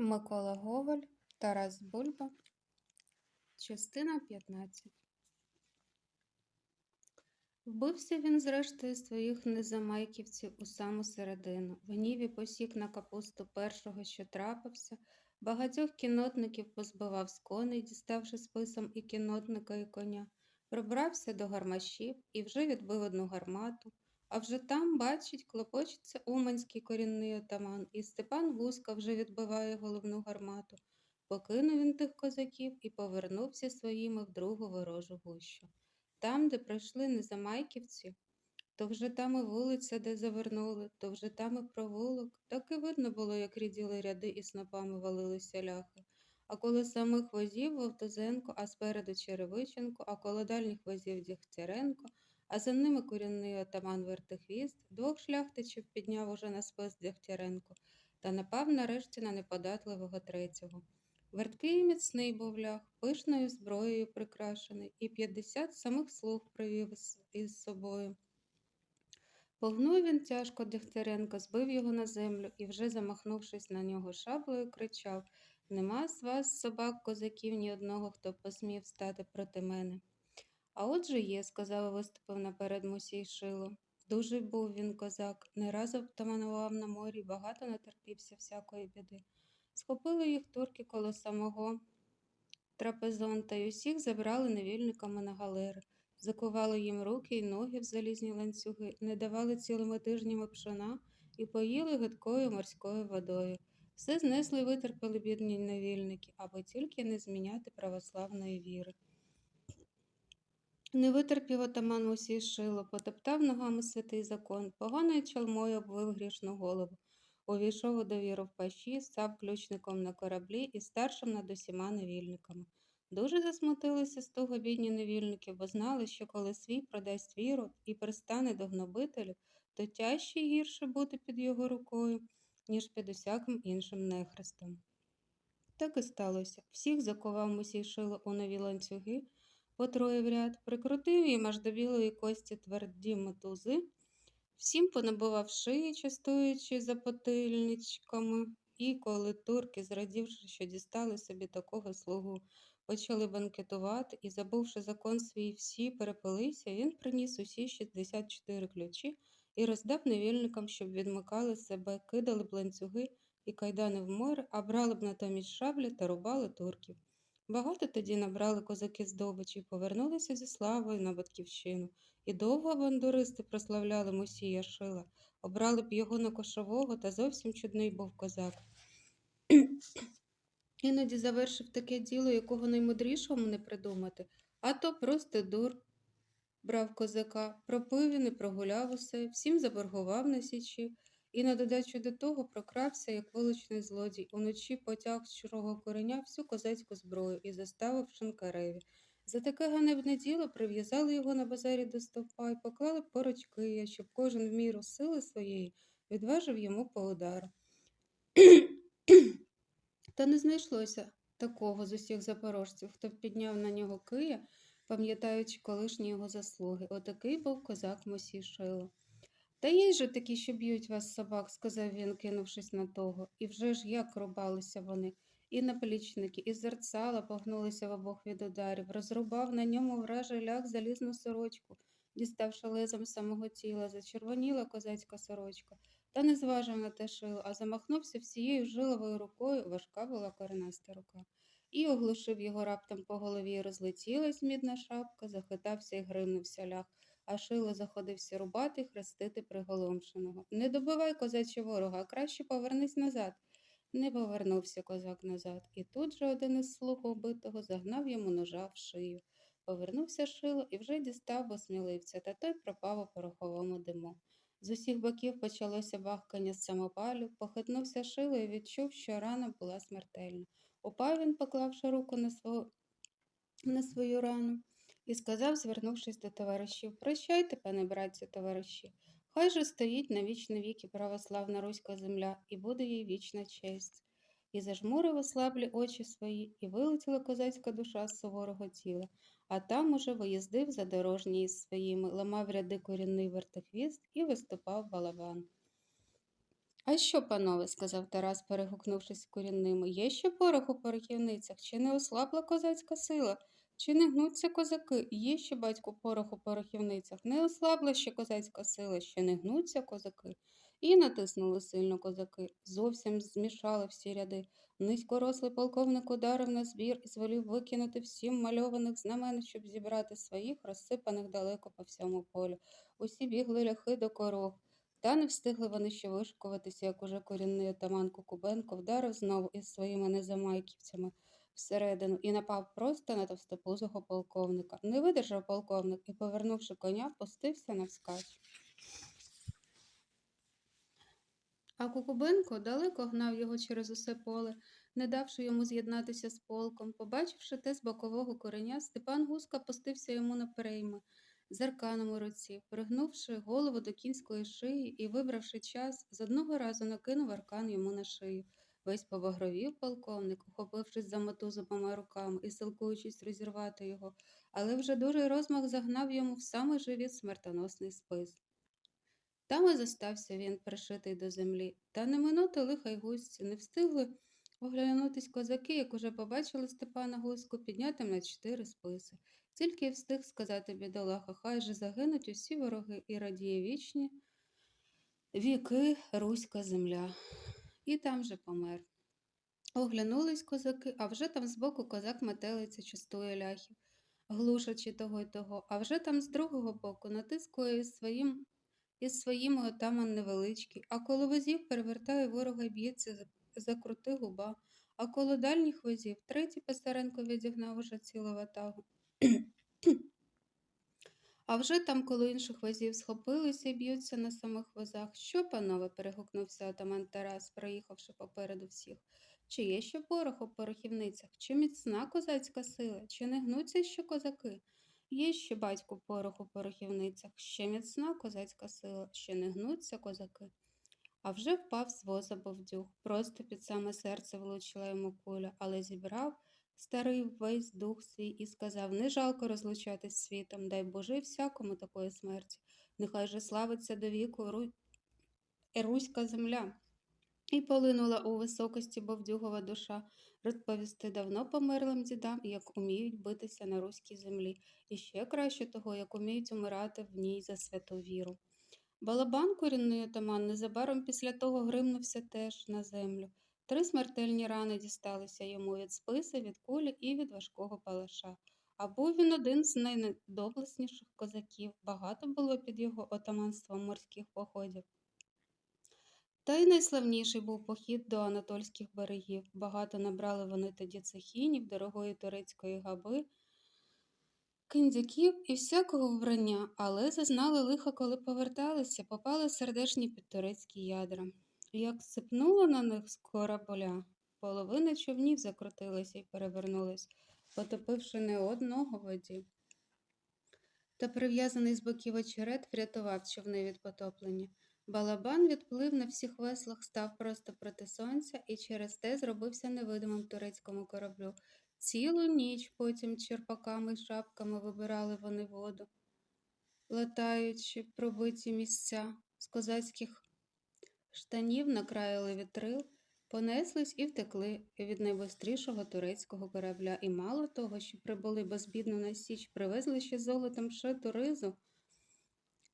Микола Гоголь, Тарас Бульба, частина 15. Вбився він, зрештою, своїх незамайківців у саму середину. В гніві посік на капусту першого, що трапився, багатьох кінотників позбивав з коней, діставши списом і кінотника, і коня, пробрався до гармашів і вже відбив одну гармату. А вже там, бачить, клопочеться уманський корінний отаман, і Степан Гуска вже відбиває головну гармату. Покинув він тих козаків і повернувся своїми в другу ворожу гущу. Там, де пройшли незамайківці, то вже там і вулиця, де завернули, то вже там і провулок. Так і видно було, як ріділи ряди і снопами валилися ляхи. А коли самих возів Вовтузенко, а спереду Черевиченко, а коло дальніх возів Дігтяренко, а за ними корінний отаман Вертихвіст, двох шляхтичів підняв уже на спис Дягтяренко та напав нарешті на неподатливого третього. Верткий міцний був лях, пишною зброєю прикрашений, і п'ятдесят самих слуг привів із- собою. Погнув він тяжко Дегтяренка, збив його на землю і, вже замахнувшись на нього шаблею, кричав Нема з вас, собак, козаків, ні одного, хто посмів стати проти мене. А отже є, сказав і виступив наперед Мусій Шило. Дуже був він козак, не раз обтаманував на морі, багато натерпівся всякої біди. Схопили їх турки коло самого трапезонта й усіх забрали невільниками на галери, закували їм руки й ноги в залізні ланцюги, не давали цілими тижнями пшона і поїли гидкою морською водою. Все знесли й витерпали бідні невільники, аби тільки не зміняти православної віри. Не витерпів отаман усі шило, потоптав ногами святий закон, поганою чалмою обвив грішну голову. Увійшов у довіру в пащі, став ключником на кораблі і старшим над усіма невільниками. Дуже засмутилися з того бідні невільники, бо знали, що коли свій продасть віру і пристане до гнобителів, то тяжче й гірше бути під його рукою, ніж під усяким іншим нехрестом. Так і сталося. Всіх закував Мусій шило у нові ланцюги, по троє в ряд, прикрутив їм аж до білої кості тверді мотузи, всім понабивав шиї, частуючи за потильничками, і коли турки, зрадівши, що дістали собі такого слугу, почали банкетувати і, забувши закон свій, всі перепилися, він приніс усі 64 ключі і роздав невільникам, щоб відмикали себе, кидали б ланцюги і кайдани в море, а брали б натомість шаблі та рубали турків. Багато тоді набрали козаки здобичі, повернулися зі славою на батьківщину. І довго бандуристи прославляли Мусія Шила, обрали б його на кошового, та зовсім чудний був козак. Іноді завершив таке діло, якого наймудрішому не придумати, а то просто дур. Брав козака, пропив він і прогуляв усе, всім заборгував на січі, і на додачу до того прокрався, як вуличний злодій, уночі потяг з чужого кореня всю козацьку зброю і заставив шинкареві. За таке ганебне діло прив'язали його на базарі до стовпа і поклали поруч кия, щоб кожен в міру сили своєї відважив йому по удару. Та не знайшлося такого з усіх запорожців, хто підняв на нього кия, пам'ятаючи колишні його заслуги. Отакий був козак Мосій Шило. Та є же такі, що б'ють вас собак, сказав він, кинувшись на того. І вже ж як рубалися вони. І наплічники, і зерцала погнулися в обох від ударів, розрубав на ньому вражий ляг залізну сорочку, діставши лезом самого тіла, зачервоніла козацька сорочка, та не зважив на те шило, а замахнувся всією жиловою рукою, важка була коренаста рука. І оглушив його раптом по голові, розлетілась мідна шапка, захитався і гримнувся ляг, а шило заходився рубати хрестити приголомшеного. Не добивай козачі ворога, а краще повернись назад. Не повернувся козак назад, і тут же один із слуг убитого загнав йому ножа в шию. Повернувся шило і вже дістав осміливця, та той пропав у пороховому диму. З усіх боків почалося бахкання з самопалю, похитнувся шило і відчув, що рана була смертельна. Упав він, поклавши руку на, свого... на свою рану, і сказав, звернувшись до товаришів, Прощайте, пане братці, товариші. Хай же стоїть на вічні віки православна руська земля, і буде їй вічна честь. І зажмурив ослаблі очі свої, і вилетіла козацька душа з суворого тіла, а там уже виїздив задорожній із своїми, ламав ряди корінний вертихвіст і виступав балабан. А що, панове, сказав Тарас, перегукнувшись з курінними, є ще порох у порохівницях, чи не ослабла козацька сила? Чи не гнуться козаки? Є ще, батьку, порох у порохівницях, не ослабла ще козацька сила, ще не гнуться козаки. І натиснули сильно козаки, зовсім змішали всі ряди. Низькорослий полковник ударив на збір і звелів викинути всім мальованих знамен, щоб зібрати своїх, розсипаних далеко по всьому полю. Усі бігли ляхи до коров. Та не встигли вони ще вишикуватися, як уже корінний отаман Кукубенко вдарив знову із своїми незамайківцями всередину і напав просто на товстопузого полковника. Не видержав полковник і, повернувши коня, пустився навскач. А Кукубенко далеко гнав його через усе поле, не давши йому з'єднатися з полком. Побачивши те з бокового кореня, Степан Гуска пустився йому на перейми, з арканом у руці, пригнувши голову до кінської шиї і, вибравши час, з одного разу накинув аркан йому на шию. Весь побагровів полковник, ухопившись за мотузу обома руками і силкуючись розірвати його, але вже дуже розмах загнав йому в самий живіт смертоносний спис. Там і зостався він, пришитий до землі, та не минути лиха й густі, не встигли оглянутись козаки, як уже побачили Степана Гуску, піднятим на чотири списи. Тільки й встиг сказати бідолаха, хай же загинуть усі вороги і радіє вічні віки руська земля. І там же помер. Оглянулись козаки, а вже там збоку козак метелиця частує ляхів, глушачи того й того, а вже там з другого боку натискує із своїм із своїми отаман невеличкий, а коло возів перевертає ворога й б'ється за, за крути губа, а коло дальніх возів третій Писаренко відігнав уже цілу ватагу. А вже там, коло інших возів схопилися і б'ються на самих возах. Що, панове? перегукнувся отаман Тарас, проїхавши попереду всіх. Чи є ще порох у порохівницях? Чи міцна козацька сила? Чи не гнуться ще козаки? Є ще батьку порох у порохівницях, ще міцна козацька сила, ще не гнуться козаки. А вже впав з воза Бовдюг, просто під саме серце влучила йому куля, але зібрав старий весь дух свій і сказав не жалко розлучатись з світом, дай Боже всякому такої смерті. Нехай же славиться до віку Ру... Руська земля. І полинула у високості Бовдюгова душа розповісти давно померлим дідам, як уміють битися на руській землі, і ще краще того, як уміють умирати в ній за святу віру. Балабан корінний отаман незабаром після того гримнувся теж на землю. Три смертельні рани дісталися йому від списи, від кулі і від важкого палаша. А був він один з найнедоблесніших козаків, багато було під його отаманством морських походів. Та й найславніший був похід до анатольських берегів. Багато набрали вони тоді цехінів, дорогої турецької габи, киндяків і всякого вбрання, але зазнали лиха, коли поверталися, попали сердешні під турецькі ядра. Як сипнуло на них з корабля, половина човнів закрутилася і перевернулись, потопивши не одного воді. Та прив'язаний з боків очерет врятував човни від потоплення. Балабан відплив на всіх веслах, став просто проти сонця і через те зробився невидимим турецькому кораблю. Цілу ніч потім черпаками й шапками вибирали вони воду, латаючи пробиті місця з козацьких штанів накраїли вітрил, понеслись і втекли від найбистрішого турецького корабля. І мало того, що прибули безбідно на січ, привезли ще золотом шиту ризу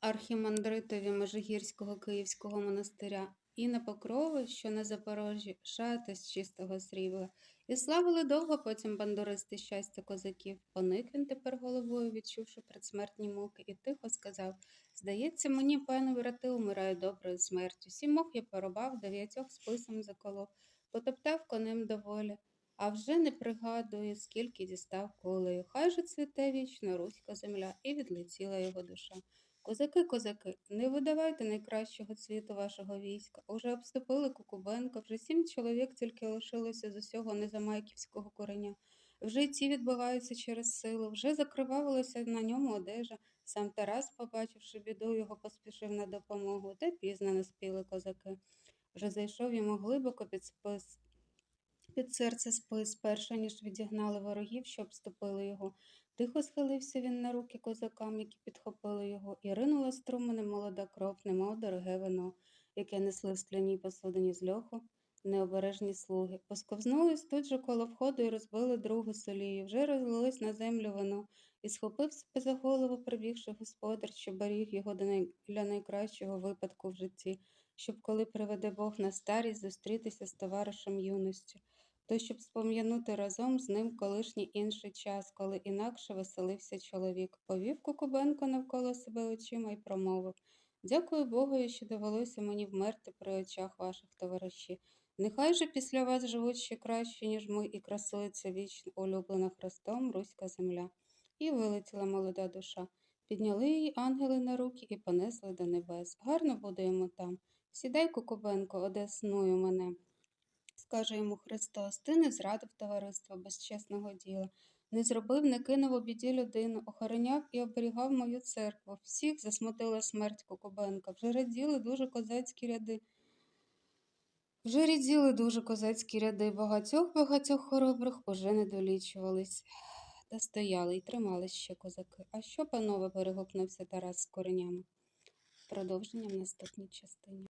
архімандритові Межигірського Київського монастиря, і на покрови, що на Запорожжі, шати з чистого срібла, і славили довго потім бандуристи щастя козаків. Поник він тепер головою, відчувши предсмертні муки, і тихо сказав Здається, мені, пане брати, умираю доброю смертю. Сімох я порубав, дев'ятьох списом заколов, потоптав конем доволі. А вже не пригадую, скільки дістав колею. Хай же цвіте вічно руська земля, і відлетіла його душа. Козаки, козаки, не видавайте найкращого цвіту вашого війська. Уже обступили Кукубенка, вже сім чоловік тільки лишилося з усього незамайківського кореня. Вже ці відбиваються через силу, вже закривавилася на ньому одежа. Сам Тарас, побачивши біду, його поспішив на допомогу, та пізно не спіли козаки. Вже зайшов йому глибоко під спис, під серце спис, перше, ніж відігнали ворогів, що обступили його. Тихо схилився він на руки козакам, які підхопили його, і ринула струменем молода кров, немов дороге вино. яке несли в скляній посудині з льоху необережні слуги. Посковзнулись тут же коло входу і розбили другу солію. Вже розлилось на землю вино, і схопив себе за голову прибігши господар, що беріг його для найкращого випадку в житті, щоб, коли приведе Бог на старість, зустрітися з товаришем юності, то щоб спом'янути разом з ним колишній інший час, коли інакше веселився чоловік. Повів Кукубенко навколо себе очима й промовив Дякую Богу, що довелося мені вмерти при очах ваших товаришів. Нехай же після вас живуть ще краще, ніж ми, і красується вічно улюблена Христом руська земля. І вилетіла молода душа. Підняли її ангели на руки і понесли до небес. Гарно буде йому там. Сідай, Кукубенко, одесною мене. Скаже йому Христос, ти не зрадив товариства безчесного діла, не зробив, не кинув у біді людину, охороняв і оберігав мою церкву. Всіх засмутила смерть Кукубенка. Вже раділи дуже козацькі ряди. Вже ріділи дуже козацькі ряди, багатьох-багатьох хоробрих уже не долічувались. Та стояли й тримали ще козаки. А що, панове, перегукнувся Тарас з коренями? Продовження в наступній частині.